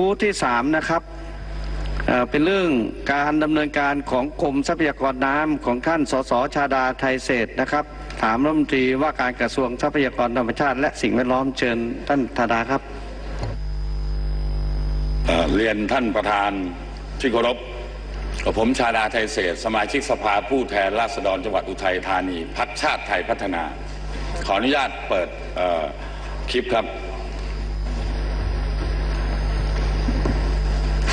ผู้ที่สามนะครับเเป็นเรื่องการดำเนินการของกรมทรัพยากรน้ำของท่านสสชาดาไทยเศษนะครับ ถามรัฐมนตรีว่าการกระทรวงทรัพยากรธรรมชาติ และสิ่งแวดล้อมเชิญท่านธาดาครับเเรียนท่านประธานที่เคารพกับผมชาดาไทยเศษ สมาชิกสภาผู้แทนราษฎรจังหวัดอุทัยธานีพักชาติไทยพัฒนา ขออนุญาตเปิดคลิปครับ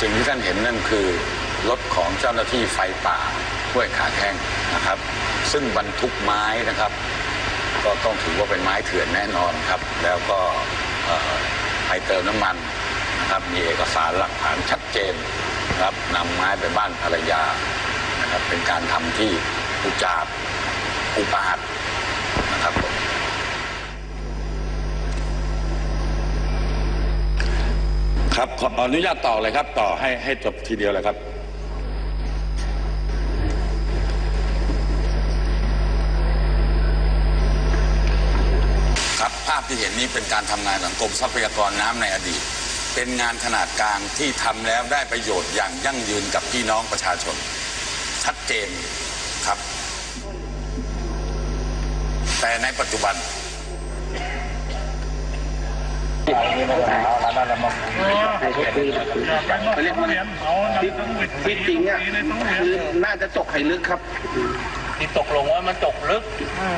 สิ่งที่ท่านเห็นนั่นคือรถของเจ้าหน้าที่ไฟป่าห้วยขาแข้งนะครับ ซึ่งบรรทุกไม้นะครับ ก็ต้องถือว่าเป็นไม้เถื่อนแน่นอนครับ แล้วก็เอ่อไปเติมน้ำมันนะครับมีเอกสารหลักฐานชัดเจนนะครับนำไม้ไปบ้านภรรยานะครับเป็นการทำที่อุจาดอุปาทนะครับผม ครับขออนุญาตต่อเลยครับ ต่อให้ให้จบทีเดียวเลยครับ ครับภาพที่เห็นนี้เป็นการทำงานของกรมทรัพยากรน้ำในอดีต เป็นงานขนาดกลางที่ทำแล้วได้ประโยชน์อย่างยั่งยืนกับพี่น้องประชาชน ชัดเจนครับ แต่ในปัจจุบัน ที่จริงอะคือน่าจะจกไข่ลึกครับ ที่ตกลงว่ามันจกลึก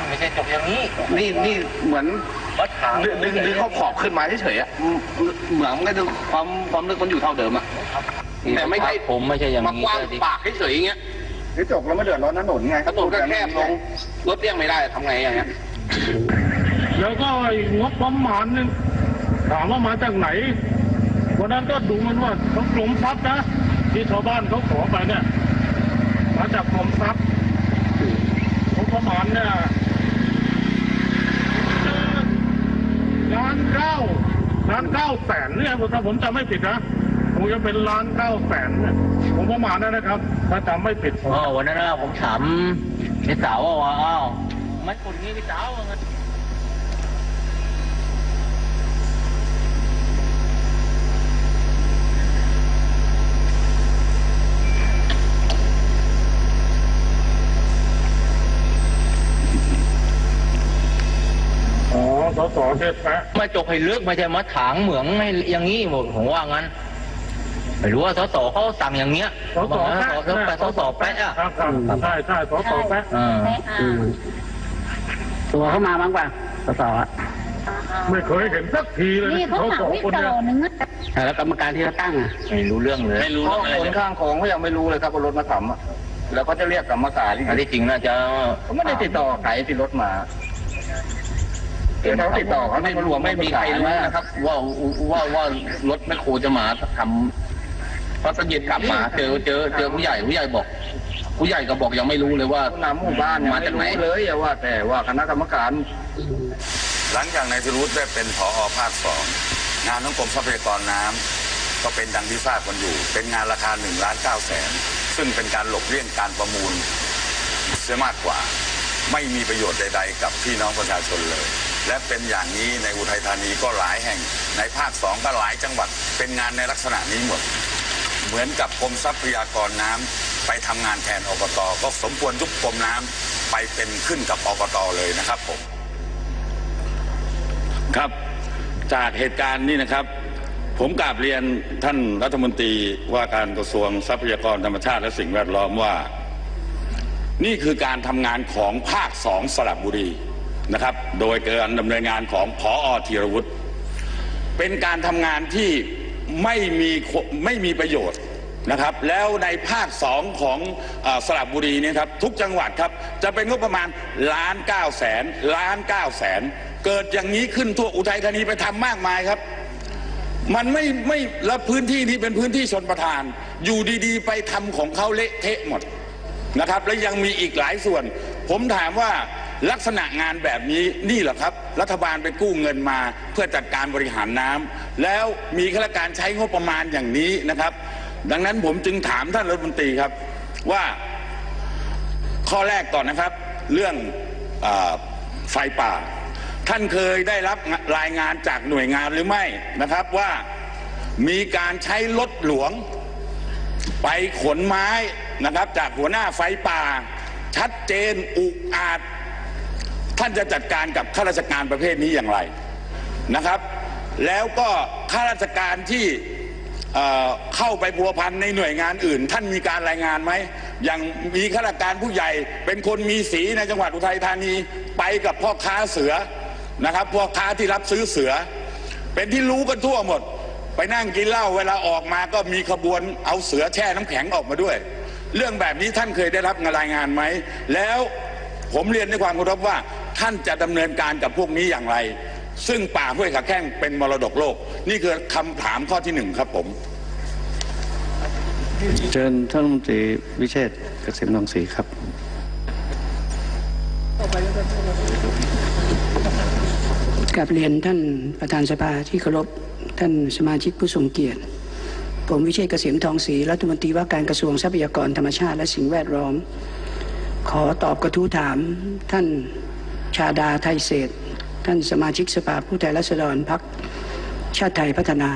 ไม่ใช่จกอย่างนี้ นี่นี่เหมือนวัดถางดึงดึงดึงเขาขอบขึ้นมาเฉยๆอะเหมือนไม่ดึงความความลึกมันอยู่เท่าเดิมอะแต่ไม่ใช่ผมไม่ใช่อย่างมานี้กว้างก็ดิปากเฉยๆอย่างเงี้ยกระจกแล้วไม่เดือดร้อนถนนไงถนนก็แคบลงรถเลี่ยงไม่ได้ทำไงอย่างเงี้ยแล้วก็ไอ้งบประมาณนึง ถามว่ามาจากไหน วันนั้นก็ดูมันว่าเขากรมทรัพย์นะ ที่ชาวบ้านเขาขอไปเนี่ย มาจากกรมทรัพย์งบประมาณเนี่ยล้านเก้าล้านเก้าแสนเนี่ยถ้าผมจำไม่ผิดนะคงจะเป็นล้านเก้าแสนผมประมาณนั้นนะครับ ถ้าจำไม่ผิดอ๋อวันนั้นนะผมถามพี่สาวว่าอ้าวไมันคนนี้พี่สาวว่างั้น อ๋อ สสเทพแปะมาจกให้ลึกไม่ใช่มาถางเหมืองให้อย่างนี้ผมผมว่างั้นไม่รู้ว่าสสเขาสั่งอย่างเงี้ยสสแปะสสแปะสสแปะอะครับครับใช่ใช่สสแปะอ่าตัวเข้ามาบ้างป่ะสสอะไม่เคยเห็นสักทีเลยนี่เขาเขาถาสมองพี่คนต่เนี่ยอหนึ่งอะแล้วกรรมการที่เขาตั้งอะไม่รู้เรื่องเลยไม่รู้เรื่องอะไรคนข้างของเขายังไม่รู้เลยครับว่ารถมาทำอะแล้วก็จะเรียกกรรมการที่อันที่จริงน่าจะเขาไม่ได้ติดต่อใครที่รถมา คือเขาติดต่อเขาไม่รวมไม่มีใครรู้นะครับ ว่าว่าว่ารถแมคโครจะมาทำเพราะตอนเย็นกลับมา เจอเจอเจอผู้ใหญ่ผู้ใหญ่บอก ผู้ใหญ่ก็บอกยังไม่รู้เลยว่าน้ำหมู่บ้านมาจากไหนเลยว่า แต่ว่าคณะกรรมการ หลังจากนายพิรุธได้เป็นผอภาคสองงานของกรมทรัพยากรน้ำก็เป็นดังที่ทราบกันอยู่ เป็นงานราคา1ล้าน9แสนซึ่งเป็นการหลบเลี่ยงการประมูลเสียมากกว่าไม่มีประโยชน์ใด ๆ กับพี่น้องประชาชนเลย และเป็นอย่างนี้ในอุทัยธานีก็หลายแห่ง ในภาคสองก็หลายจังหวัดเป็นงานในลักษณะนี้หมด เหมือนกับกรมทรัพยากรน้ำไปทำงานแทนอบต ก็สมควรยุบกรมน้ำไปเป็นขึ้นกับอบตเลยนะครับผม ครับจากเหตุการณ์นี้นะครับ ผมกราบเรียนท่านรัฐมนตรีว่าการกระทรวงทรัพยากรธรรมชาติและสิ่งแวดล้อมว่า นี่คือการทำงานของภาคสองสระบุรี นะครับ โดยการดำเนินงานของพออธีรวุฒิเป็นการทำงานที่ไม่มีไม่มีประโยชน์นะครับ แล้วในภาคสองของอสระบุรีเนี่ยครับทุกจังหวัดครับจะเป็นงบประมาณล้านเก้าแสนล้านเก้าแสนเกิดอย่างนี้ขึ้นทั่วอุทัยธานีไปทำมากมายครับมันไม่ไม่แล้วพื้นที่นี้เป็นพื้นที่ชนประทาน อยู่ดีๆ ไปทำของเขาเละเทะหมดนะครับ และยังมีอีกหลายส่วน ผมถามว่า ลักษณะงานแบบนี้นี่เหรอครับ รัฐบาลไปกู้เงินมา เพื่อจัดการบริหารน้ำแล้วมีข้าราชการใช้งบประมาณอย่างนี้นะครับ ดังนั้นผมจึงถามท่านรัฐมนตรีครับว่าข้อแรกก่อนนะครับ เรื่องอไฟป่า ท่านเคยได้รับรายงานจากหน่วยงานหรือไม่นะครับว่ามีการใช้รถหลวง ไปขนไม้นะครับ จากหัวหน้าไฟป่า ชัดเจนอุกอาจ ท่านจะจัดการกับข้าราชการประเภทนี้อย่างไรนะครับ แล้วก็ข้าราชการที่เเข้าไปพัวพันในหน่วยงานอื่น ท่านมีการรายงานไหมอย่างมีข้าราชการผู้ใหญ่เป็นคนมีสีในจังหวัดอุทัยธานีไปกับพ่อค้าเสือนะครับพ่อค้าที่รับซื้อเสือ เป็นที่รู้กันทั่วหมด ไปนั่งกินเหล้าเวลาออกมาก็มีขบวนเอาเสือแช่น้ำแข็งออกมาด้วย เรื่องแบบนี้ท่านเคยได้รับรายงานไหมแล้วผมเรียนด้วยความเคารพว่า ท่านจะดำเนินการกับพวกนี้อย่างไร ซึ่งป่าห้วยขาแข้งเป็นมรดกโลก นี่คือคำถามข้อที่หนึ่งครับผมเชิญท่านรัฐมนตรีวิเชษฐ์เกษมรังสีครับกับเรียนท่านประธานสภาที่เคารพท่านสมาชิกผู้ทรงเกียรติ ผมวิเชษฐ์เกษมทองศรีรัฐมนตรีว่าการกระทรวงทรัพยากรธรรมชาติและสิ่งแวดล้อม ขอตอบกระทู้ถามท่าน ชาดาไทยเศรษฐท่านสมาชิกสภาผู้แทนราษฎรพรรคชาติไทยพัฒนา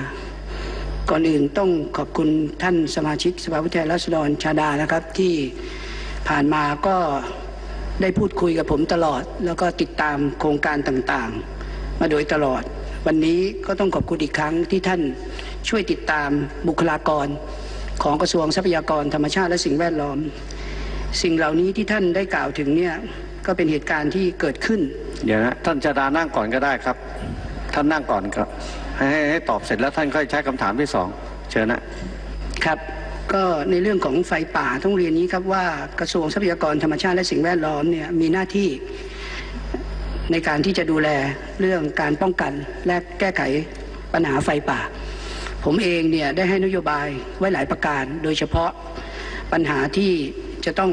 ก่อนอื่นต้องขอบคุณท่านสมาชิกสภาผู้แทนราษฎรชาดานะครับที่ผ่านมาก็ได้พูดคุยกับผมตลอด แล้วก็ติดตามโครงการต่างๆ มาโดยตลอด วันนี้ก็ต้องขอบคุณอีกครั้งที่ท่านช่วยติดตามบุคลากรของกระทรวงทรัพยากรธรรมชาติและสิ่งแวดล้อม สิ่งเหล่านี้ที่ท่านได้กล่าวถึงเนี่ย ก็เป็นเหตุการณ์ที่เกิดขึ้น เดี๋ยวนะท่านจาดานั่งก่อนก็ได้ครับ ท่านนั่งก่อนครับ ให้ให้ให้ตอบเสร็จแล้วท่านค่อยใช้คำถามที่สองเชิญนะครับก็ในเรื่องของไฟป่าต้องเรียนนี้ครับว่ากระทรวงทรัพยากรธรรมชาติและสิ่งแวดล้อมเนี่ยมีหน้าที่ในการที่จะดูแลเรื่องการป้องกันและแก้ไขปัญหาไฟป่า ผมเองเนี่ยได้ให้นโยบายไว้หลายประการ โดยเฉพาะปัญหาที่จะต้อง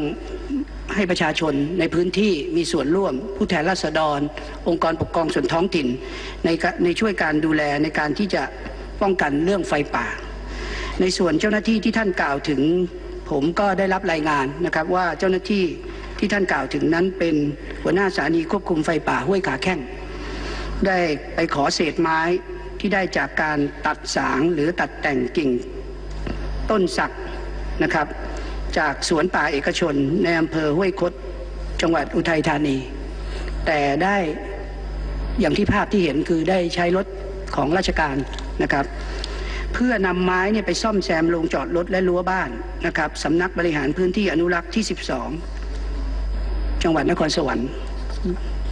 ให้ประชาชนในพื้นที่มีส่วนร่วม ผู้แทนราษฎร องค์กรปกครองส่วนท้องถิ่น ในในช่วยการดูแลในการที่จะป้องกันเรื่องไฟป่า ในส่วนเจ้าหน้าที่ที่ท่านกล่าวถึง ผมก็ได้รับรายงานนะครับว่าเจ้าหน้าที่ที่ท่านกล่าวถึงนั้นเป็นหัวหน้าสถานีควบคุมไฟป่าห้วยขาแข้งได้ไปขอเศษไม้ที่ได้จากการตัดสางหรือตัดแต่งกิ่งต้นสักนะครับ จากสวนป่าเอกชน ในอำเภอห้วยคดจังหวัดอุทัยธานี แต่ได้อย่างที่ภาพที่เห็นคือได้ใช้รถของราชการนะครับ เพื่อนำไม้เนี่ยไปซ่อมแซมโรงจอดรถและรั้วบ้านนะครับสำนักบริหารพื้นที่อนุรักษ์ที่ 12 จังหวัดนครสวรรค์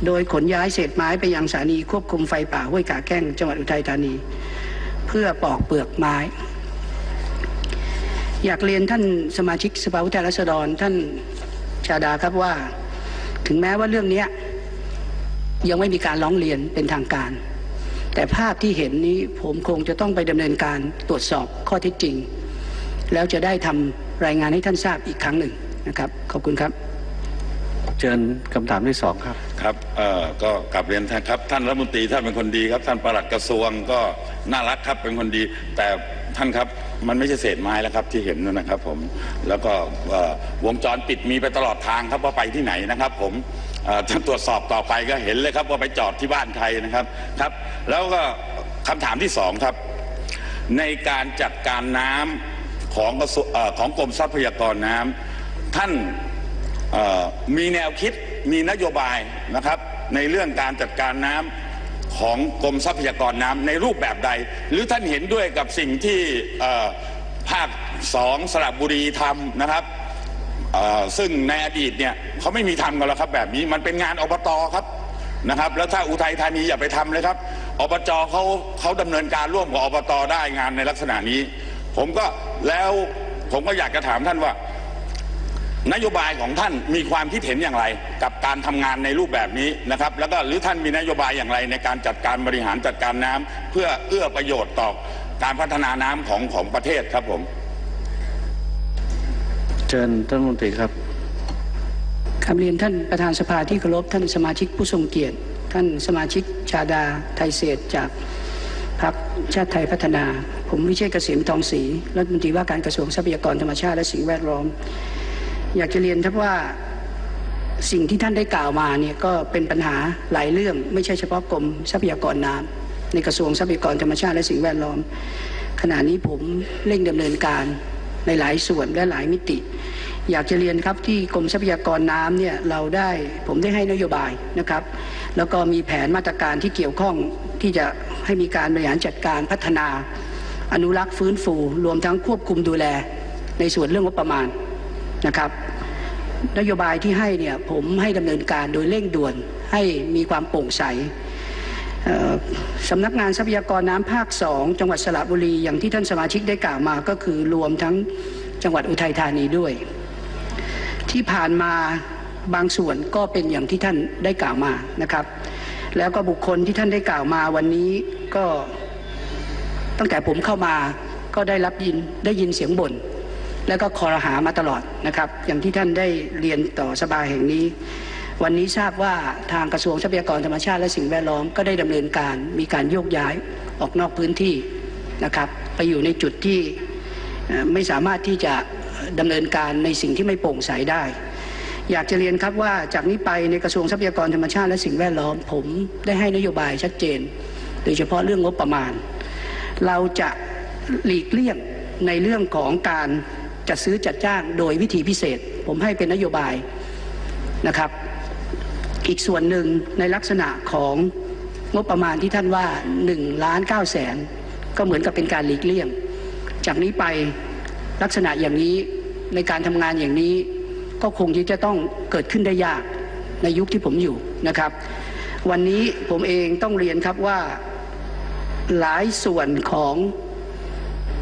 โดยขนย้ายเศษไม้ไปยังสถานีควบคุมไฟป่าห้วยกาแก้งจังหวัดอุทัยธานี เพื่อปอกเปลือกไม้ อยากเรียนท่านสมาชิกสภาผู้แทนราษฎรท่านชาดาครับว่า ถึงแม้ว่าเรื่องนี้ยยังไม่มีการร้องเรียนเป็นทางการ แต่ภาพที่เห็นนี้ผมคงจะต้องไปดำเนินการตรวจสอบข้อเท็จจริง แล้วจะได้ทำรายงานให้ท่านทราบอีกครั้งหนึ่งนะครับ ขอบคุณครับ เชิญคำถามที่สองครับครับเอ่อก็กลับเรียนท่านครับ ท่านรัฐมนตรีท่านเป็นคนดีครับ ท่านปลัดกระทรวงก็น่ารักครับเป็นคนดี แต่ท่านครับ มันไม่ใช่เศษไม้แล้วครับที่เห็นนั่นนะครับผมแล้วก็วงจรปิดมีไปตลอดทางครับว่าไปที่ไหนนะครับ ผมเอ่อท่านตรวจสอบต่อไปก็เห็นเลยครับว่าไปจอดที่บ้านใครนะครับครับ แล้วก็คำถามที่สองครับ ในการจัดการน้ำของของกรมทรัพยากรน้ำท่านมีแนวคิดมีนโยบายนะครับ ในเรื่องการจัดการน้ำ ของกรมทรัพยากรน้ำในรูปแบบใด หรือท่านเห็นด้วยกับสิ่งที่ภาคสองสระบุรีทำนะครับซึ่งในอดีตเนี่ยเขาไม่มีทำกันแล้วครับแบบนี้มันเป็นงานอบตครับนะครับ แล้วถ้าอุทัยธานีอย่าไปทำเลยครับอบจเขาเขาดำเนินการร่วมกับอบตได้งานในลักษณะนี้ ผมก็แล้วผมก็อยากจะถามท่านว่า นโยบายของท่านมีความคิดเห็นอย่างไร กับการทำงานในรูปแบบนี้นะครับ แล้วก็หรือท่านมีนโยบายอย่างไรในการจัดการบริหารจัดการน้ำเพื่อเอื้อประโยชน์ต่อการพัฒนาน้ำของของประเทศครับผมเชิญท่านรัฐมนตรีครับคำเรียนท่านประธานสภาที่เคารพท่านสมาชิกผู้ทรงเกียรติ ท่านสมาชิกชาดาไทยเศรษฐ์จากพรรคชาติไทยพัฒนา ผมวิเชษฐ์เกษมทองศรีรัฐมนตรีว่าการกระทรวงทรัพยากรธรรมชาติและสิ่งแวดล้อม อยากจะเรียนครับว่าสิ่งที่ท่านได้กล่าวมาเนี่ยก็เป็นปัญหาหลายเรื่อง ไม่ใช่เฉพาะกรมทรัพยากรน้ำในกระทรวงทรัพยากรธรรมชาติและสิ่งแวดล้อม ขณะนี้ผมเร่งดำเนินการในหลายส่วนและหลายมิติ อยากจะเรียนครับที่กรมทรัพยากรน้ำเนี่ยเราได้ผมได้ให้นโยบายนะครับ แล้วก็มีแผนมาตรการที่เกี่ยวข้องที่จะให้มีการบริหารจัดการพัฒนา อนุรักษ์ฟื้นฟู รวมทั้งควบคุมดูแล ในส่วนเรื่องงบประมาณ นะครับ นโยบายที่ให้เนี่ยผมให้ดำเนินการโดยเร่งด่วนให้มีความโปร่งใสสำนักงานทรัพยากรน้ำภาคสองจังหวัดสระบุรี อย่างที่ท่านสมาชิกได้กล่าวมาก็คือรวมทั้งจังหวัดอุทัยธานีด้วย ที่ผ่านมาบางส่วนก็เป็นอย่างที่ท่านได้กล่าวมานะครับ แล้วก็บุคคลที่ท่านได้กล่าวมาวันนี้ก็ตั้งแต่ผมเข้ามาก็ได้รับยินได้ยินเสียงบ่น แล้วก็คอรหามาตลอดนะครับ อย่างที่ท่านได้เรียนต่อสภาแห่งนี้ วันนี้ทราบว่าทางกระทรวงทรัพยากรธรรมชาติและสิ่งแวดล้อมก็ได้ดำเนินการมีการโยกย้ายออกนอกพื้นที่นะครับไปอยู่ในจุดที่ไม่สามารถที่จะดำเนินการในสิ่งที่ไม่โปร่งใสได้ อยากจะเรียนครับว่าจากนี้ไปในกระทรวงทรัพยากรธรรมชาติและสิ่งแวดล้อม ผมได้ให้นโยบายชัดเจน โดยเฉพาะเรื่องงบประมาณ เราจะหลีกเลี่ยงในเรื่องของการ จัดซื้อจัดจ้างโดยวิธีพิเศษ ผมให้เป็นนโยบายนะครับ อีกส่วนหนึ่งในลักษณะของงบประมาณที่ท่านว่า1ล้าน9แสนก็เหมือนกับเป็นการหลีกเลี่ยง จากนี้ไปลักษณะอย่างนี้ในการทำงานอย่างนี้ ก็คงจะต้องเกิดขึ้นได้ยากในยุคที่ผมอยู่นะครับ วันนี้ผมเองต้องเรียนครับว่าหลายส่วนของ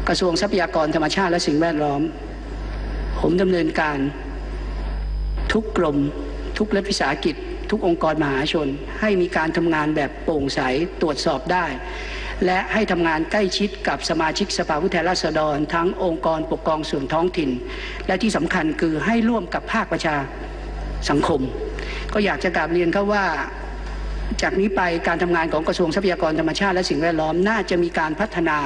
กระทรวงทรัพยากรธรรมชาติและสิ่งแวดล้อม ผมดำเนินการทุกกรมทุกรัฐวิสาหกิจ ทุกองค์กรมหาชน ให้มีการทำงานแบบโปร่งใสตรวจสอบได้ และให้ทำงานใกล้ชิดกับสมาชิกสภาผู้แทนราษฎร ทั้งองค์กรปกครองส่วนท้องถิ่น และที่สำคัญคือให้ร่วมกับภาคประชาสังคม ก็อยากจะกราบเรียนเขาว่าจากนี้ไปการทำงานของกระทรวงทรัพยากรธรรมชาติและสิ่งแวดล้อมน่าจะมีการพัฒนา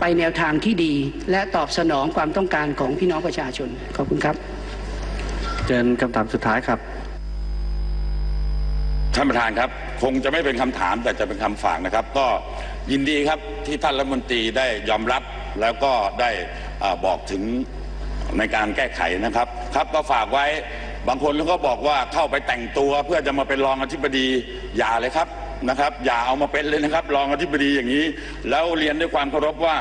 ไปแนวทางที่ดี และตอบสนองความต้องการของพี่น้องประชาชน ขอบคุณครับ เชิญคำถามสุดท้ายครับ ท่านประธานครับ คงจะไม่เป็นคำถามแต่จะเป็นคำฝากนะครับ ก็ยินดีครับที่ท่านรัฐมนตรีได้ยอมรับแล้วก็ได้อาบอกถึงในการแก้ไขนะครับ ครับก็ฝากไว้บางคนก็บอกว่าเข้าไปแต่งตัวเพื่อจะมาเป็นรองอธิบดีอย่าเลยครับ นะครับ อย่าเอามาเป็นเลยนะครับ รองอธิบดีอย่างนี้ แล้วเรียนด้วยความเคารพว่า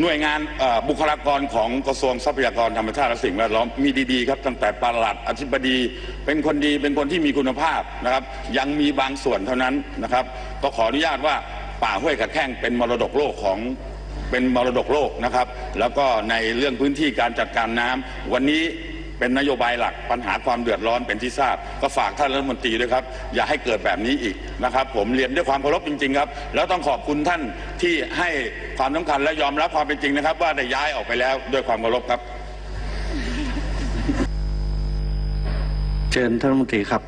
หน่วยงานบุคลากรของกระทรวงทรัพยากรธรรมชาติและสิ่งแวดล้อมมีดีๆครับตั้งแต่ปลัดอธิบดี เป็นคนดีเป็นคนที่มีคุณภาพนะครับ ยังมีบางส่วนเท่านั้นนะครับ ก็ขออนุญาตว่าป่าห้วยกระแข้งเป็นมรดกโลกของเป็นมรดกโลกนะครับ แล้วก็ในเรื่องพื้นที่การจัดการน้ำวันนี้ เป็นนโยบายหลักปัญหาความเดือดร้อนเป็นที่ทราบ ก็ฝากท่านรัฐมนตรีด้วยครับ อย่าให้เกิดแบบนี้อีกนะครับ ผมเรียนด้วยความเคารพจริง ๆ ครับ แล้วต้องขอบคุณท่านที่ให้ความสำคัญและยอมรับความเป็นจริงนะครับ ว่าได้ย้ายออกไปแล้วด้วยความเคารพครับ เชิญท่านรัฐมนตรีครับ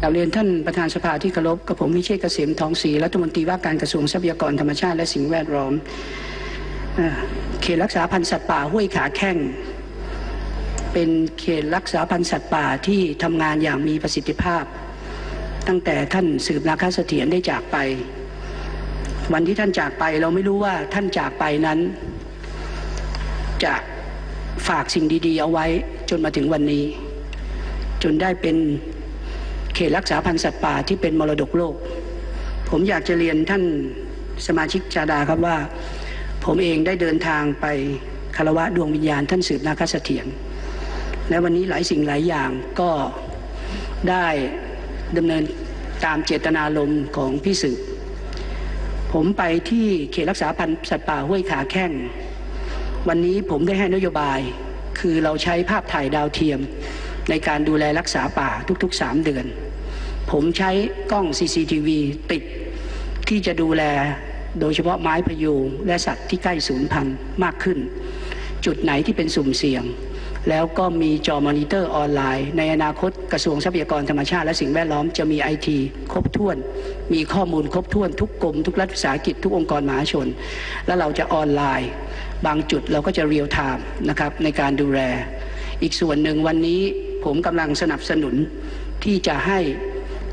กราบเรียนท่านประธานสภาที่เคารพกับผมวิเชษฐ์เกษมทองศรีรัฐมนตรีว่าการกระทรวงทรัพยากรธรรมชาติและสิ่งแวดล้อมเอ่อเขตรักษาพันธุ์สัตว์ป่าห้วยขาแข้ง เป็นเขตรักษาพันธุ์สัตว์ป่าที่ทำงานอย่างมีประสิทธิภาพ ตั้งแต่ท่านสืบนาคเสถียรได้จากไป วันที่ท่านจากไปเราไม่รู้ว่าท่านจากไปนั้น จะฝากสิ่งดีๆ เอาไว้จนมาถึงวันนี้ จนได้เป็นเขตรักษาพันธุ์สัตว์ป่าที่เป็นมรดกโลก ผมอยากจะเรียนท่านสมาชิกจาดาครับว่า ผมเองได้เดินทางไปคารวะดวงวิญญาณท่านสืบนาคเสถียร และวันนี้หลายสิ่งหลายอย่างก็ได้ดำเนินตามเจตนารมณ์ของพี่สืบผมไปที่เขตรักษาพันธุ์สัตว์ป่าห้วยขาแข้ง วันนี้ผมได้ให้นโยบาย คือเราใช้ภาพถ่ายดาวเทียม ในการดูแลรักษาป่าทุกๆ 3 เดือน ผมใช้กล้อง CCTV ติด ที่จะดูแลโดยเฉพาะไม้พยุงและสัตว์ที่ใกล้สูญพันธุ์มากขึ้น จุดไหนที่เป็นสุ่มเสี่ยง แล้วก็มีจอมอนิเตอร์ออนไลน์ ในอนาคตกระทรวงทรัพยากรธรรมชาติและสิ่งแวดล้อมจะมีไอทีครบถ้วน มีข้อมูลครบถ้วนทุกกรม ทุกรัฐวิสาหกิจทุกองค์กรมหาชน แล้วเราจะออนไลน์ บางจุดเราก็จะเรียลไทม์นะครับในการดูแล อีกส่วนหนึ่งวันนี้ผมกำลังสนับสนุนที่จะให้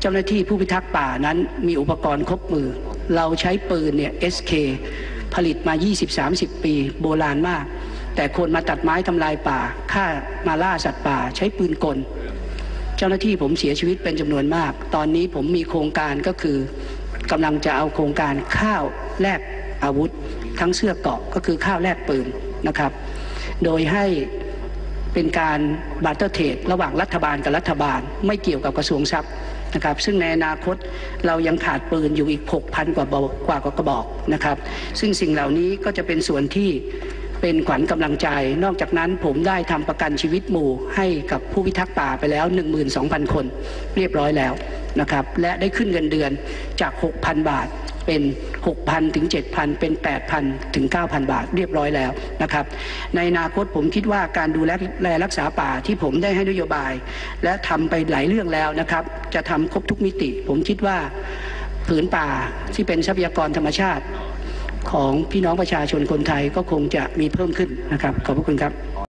เจ้าหน้าที่ผู้พิทักษ์ป่านั้นมีอุปกรณ์ครบมือ เราใช้ปืนเนี่ย SK ผลิตมา 20-30 ปี โบราณมาก แต่คนมาตัดไม้ทำลายป่าฆ่ามาล่าสัตว์ป่า ใช้ปืนกล เจ้าหน้าที่ผมเสียชีวิตเป็นจำนวนมาก ตอนนี้ผมมีโครงการก็คือกำลังจะเอาโครงการข้าวแลกอาวุธ ทั้งเสื้อเกาะก็คือข้าวแลกปืนนะครับ โดยให้เป็นการบาร์เตอร์เทรดระหว่างรัฐบาลกับรัฐบาล ไม่เกี่ยวกับกระทรวงทรัพย์นะครับ ซึ่งในอนาคตเรายังขาดปืนอยู่อีก 6,000 กว่ากว่ากระบอกนะครับ ซึ่งสิ่งเหล่านี้ก็จะเป็นส่วนที่ เป็นขวัญกำลังใจ นอกจากนั้นผมได้ทำประกันชีวิตหมู่ ให้กับผู้พิทักษ์ป่าไปแล้ว 12,000 คน เรียบร้อยแล้วนะครับ และได้ขึ้นเงินเดือนจาก 6,000 บาทเป็น 6,000 ถึง 7,000 เป็น 8,000 ถึง 9,000 บาทเรียบร้อยแล้วนะครับ ในอนาคตผมคิดว่าการดูแลแลรักษาป่าที่ผมได้ให้นโยบาย และทำไปหลายเรื่องแล้วนะครับ จะทำครบทุกมิติ ผมคิดว่าผืนป่าที่เป็นทรัพยากรธรรมชาติ ของพี่น้องประชาชนคนไทยก็คงจะมีเพิ่มขึ้นนะครับ ขอบพระคุณครับ